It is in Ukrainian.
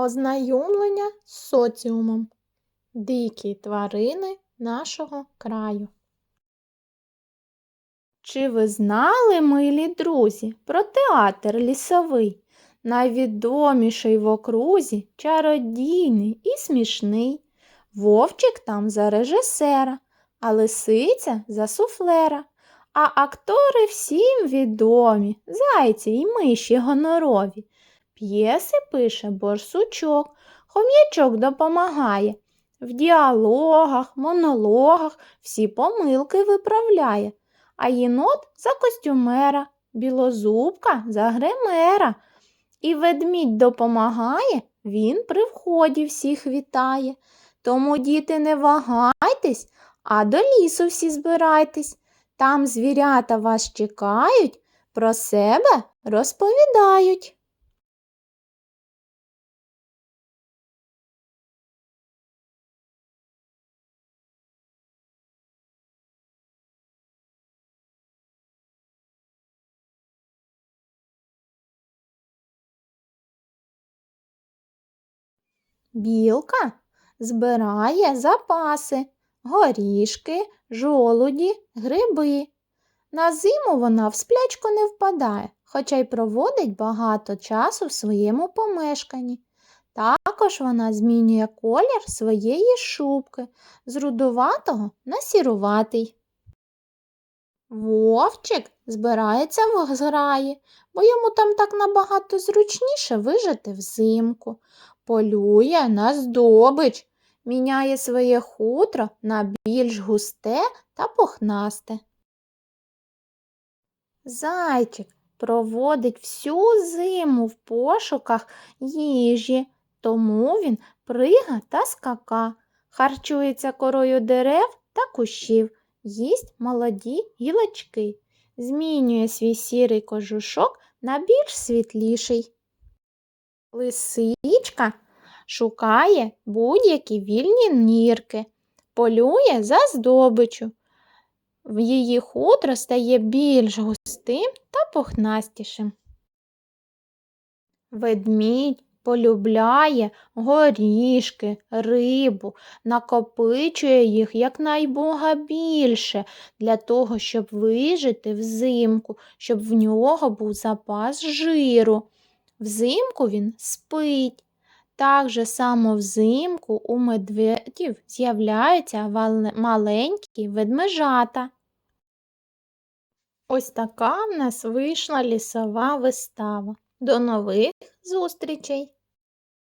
Ознайомлення з соціумом. Дикі тварини нашого краю. Чи ви знали, милі друзі, про театр лісовий, найвідоміший в окрузі, чародійний і смішний. Вовчик там за режисера, а лисиця за суфлера. А актори всім відомі, зайці й миші гонорові. П'єси пише борсучок, хом'ячок допомагає. В діалогах, монологах всі помилки виправляє. А єнот за костюмера, білозубка за гримера. І ведмідь допомагає, він при вході всіх вітає. Тому, діти, не вагайтесь, а до лісу всі збирайтесь. Там звірята вас чекають, про себе розповідають. Білка збирає запаси, горішки, жолуді, гриби. На зиму вона в сплячку не впадає, хоча й проводить багато часу в своєму помешканні. Також вона змінює колір своєї шубки з рудуватого на сіруватий. Вовчик збирається в зграї, бо йому там так набагато зручніше вижити взимку. Полює на здобич, міняє своє хутро на більш густе та пухнасте. Зайчик проводить всю зиму в пошуках їжі, тому він прига та скака, харчується корою дерев та кущів, їсть молоді гілочки, змінює свій сірий кожушок на більш світліший. Лисичка шукає будь-які вільні нірки, полює за здобичу. В її хутро стає більш густим та пухнастішим. Ведмідь полюбляє горішки, рибу, накопичує їх якнаймога більше для того, щоб вижити взимку, щоб в нього був запас жиру. Взимку він спить. Так же само взимку у медведів з'являються маленькі ведмежата. Ось така в нас вийшла лісова вистава. До нових зустрічей!